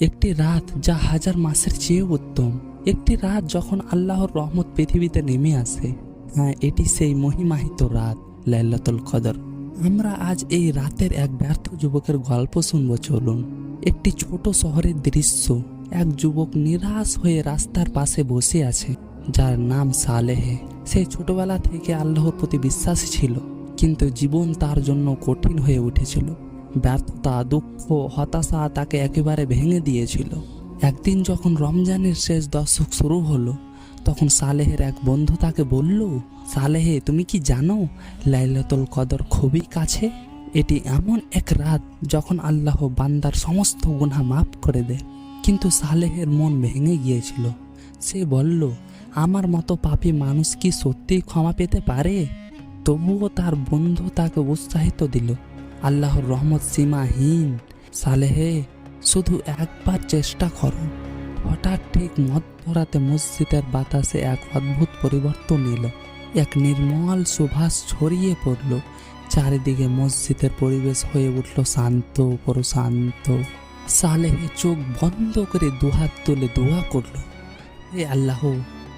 একটি রাত যা হাজার মাসের চেয়ে উত্তম। একটি রাত যখন আল্লাহর রহমত পৃথিবীতে নেমে আসে হ্যাঁ এটি সেই মহিমাহিত রাত, লাইলাতুল কদর। আমরা আজ এই রাতের এক ব্যর্থ যুবকের গল্প শুনব, চলুন। একটি ছোট শহরের দৃশ্য, এক যুবক নিরাশ হয়ে রাস্তার পাশে বসে আছে, যার নাম সালেহে। সে ছোটবেলা থেকে আল্লাহর প্রতি বিশ্বাসী ছিল, কিন্তু জীবন তার জন্য কঠিন হয়ে উঠেছিল। ব্যর্থতা, দুঃখ, হতাশা তাকে একেবারে ভেঙে দিয়েছিল। একদিন যখন রমজানের শেষ দশক শুরু হলো, তখন সালেহের এক বন্ধু তাকে বলল, সালেহে, তুমি কি জানো, লাইলাতুল কদর খুবই কাছে। এটি এমন এক রাত যখন আল্লাহ বান্দার সমস্ত গুনাহ মাফ করে দেয় কিন্তু সালেহের মন ভেঙে গিয়েছিল। সে বলল, আমার মতো পাপী মানুষ কি সত্যিই ক্ষমা পেতে পারে? তবুও তার বন্ধু তাকে উৎসাহিত দিল আল্লাহর রহমত সীমাহীন। সালেহে, শুধু একবার চেষ্টা করো। হঠাৎ ঠিক মধ্যরাতে মসজিদের বাতাসে এক অদ্ভুত পরিবর্তন এলো। এক নির্মল সুভাষ ছড়িয়ে পড়ল। চারিদিকে মসজিদের পরিবেশ হয়ে উঠল শান্ত, প্রশান্ত। সালেহে চোখ বন্ধ করে দুহাত তুলে দোয়া করল এ আল্লাহ,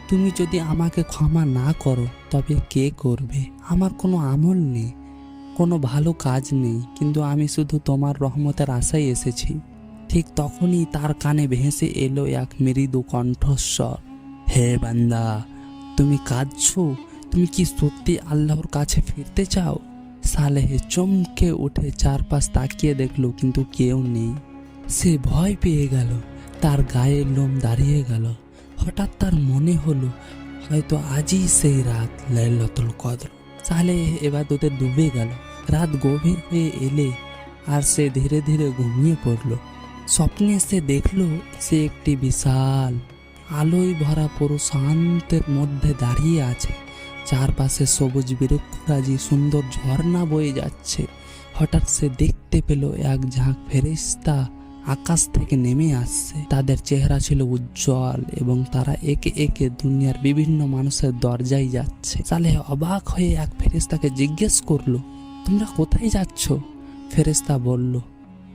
তুমি যদি আমাকে ক্ষমা না করো, তবে কে করবে? আমার কোনো আমল নেই। কোনো ভালো কাজ নেই, কিন্তু আমি শুধু তোমার রহমতের আশায় এসেছি। ঠিক তখনই তার কানে ভেসে এলো এক মৃদু কণ্ঠস্বর। হে বান্দা, তুমি কাঁদছো? তুমি কি সত্যি আল্লাহর কাছে ফিরতে চাও? সালেহে চমকে উঠে চারপাশ তাকিয়ে দেখল, কিন্তু কেউ নেই। সে ভয় পেয়ে গেল, তার গায়ের লোম দাঁড়িয়ে গেল। হঠাৎ তার মনে হলো, হয়তো আজই সেই রাত লাইলাতুল কদর। সালে এবাদতে ডুবে গেল। রাত গভীর হয়ে এলে আর সে ধীরে ধীরে ঘুমিয়ে পড়ল। স্বপ্নে সে দেখল সে একটি বিশাল আলোয় ভরা পুরো শান্তের মধ্যে দাঁড়িয়ে আছে। চারপাশে সবুজ বৃক্ষরাজি সুন্দর ঝর্ণা বয়ে যাচ্ছে। হঠাৎ সে দেখতে পেল এক ঝাঁক ফেরিস্তা আকাশ থেকে নেমে আসছে। তাদের চেহারা ছিল উজ্জ্বল এবং তারা একে একে দুনিয়ার বিভিন্ন মানুষের দরজায় যাচ্ছে। সালে অবাক হয়ে এক ফেরেস্তাকে জিজ্ঞেস করল, তোমরা কোথায় যাচ্ছ? ফেরেস্তা বলল,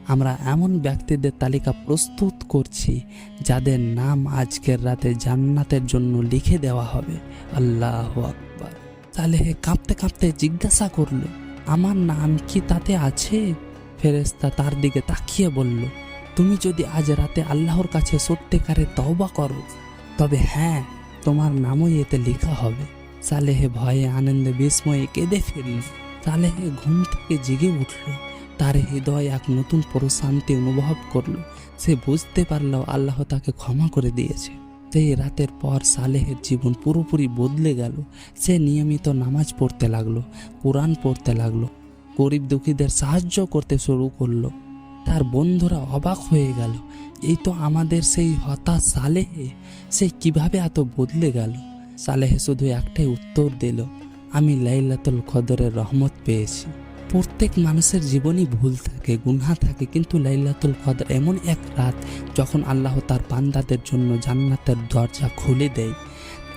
আমরা এমন ব্যক্তিদের তালিকা প্রস্তুত করছি, যাদের নাম আজকের রাতে জান্নাতের জন্য লিখে দেওয়া হবে। আল্লাহ আকবার। তাহলে কাঁপতে কাঁপতে জিজ্ঞাসা করল, আমার নাম কি তাতে আছে? ফেরেস্তা তার দিকে তাকিয়ে বলল তুমি যদি আজ রাতে আল্লাহর কাছে সত্যিকারে তওবা করো, তবে হ্যাঁ তোমার নামই এতে লেখা হবে। সালেহে ভয়ে আনন্দে বিস্ময়ে কেঁদে ফিরল। সালেহে ঘুম থেকে জেগে উঠল। তার হৃদয় এক নতুন প্রশান্তি অনুভব করল। সে বুঝতে পারল আল্লাহ তাকে ক্ষমা করে দিয়েছে। সেই রাতের পর সালেহের জীবন পুরোপুরি বদলে গেল। সে নিয়মিত নামাজ পড়তে লাগল, কোরআন পড়তে লাগল, গরিব দুঃখীদের সাহায্য করতে শুরু করল। তার বন্ধুরা অবাক হয়ে গেল। এই তো আমাদের সেই হতাশ সালেহে। সে কীভাবে এত বদলে গেল? সালেহে শুধু একটাই উত্তর দিল, আমি লাইলাতুল কদরের রহমত পেয়েছি। প্রত্যেক মানুষের জীবনই ভুল থাকে, গুনহা থাকে, কিন্তু লাইলাতুল কদর এমন এক রাত যখন আল্লাহ তার বান্দাদের জন্য জান্নাতের দরজা খুলে দেয়।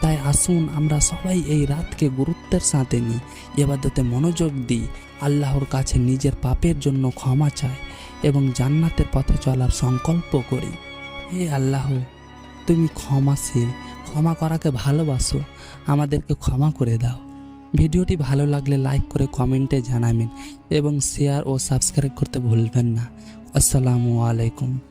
তাই আসুন আমরা সবাই এই রাতকে গুরুত্বের সাথে নিই, এবাদতে মনোযোগ দিই, আল্লাহর কাছে নিজের পাপের জন্য ক্ষমা চাই এবং জান্নাতের পথে চলার সংকল্প করি। হে আল্লাহ, তুমি ক্ষমাশীল, ক্ষমা করাকে ভালোবাসো, আমাদেরকে ক্ষমা করে দাও। ভিডিওটি ভালো লাগলে লাইক করে কমেন্টে জানাবেন এবং শেয়ার ও সাবস্ক্রাইব করতে ভুলবেন না। আসসালামু আলাইকুম।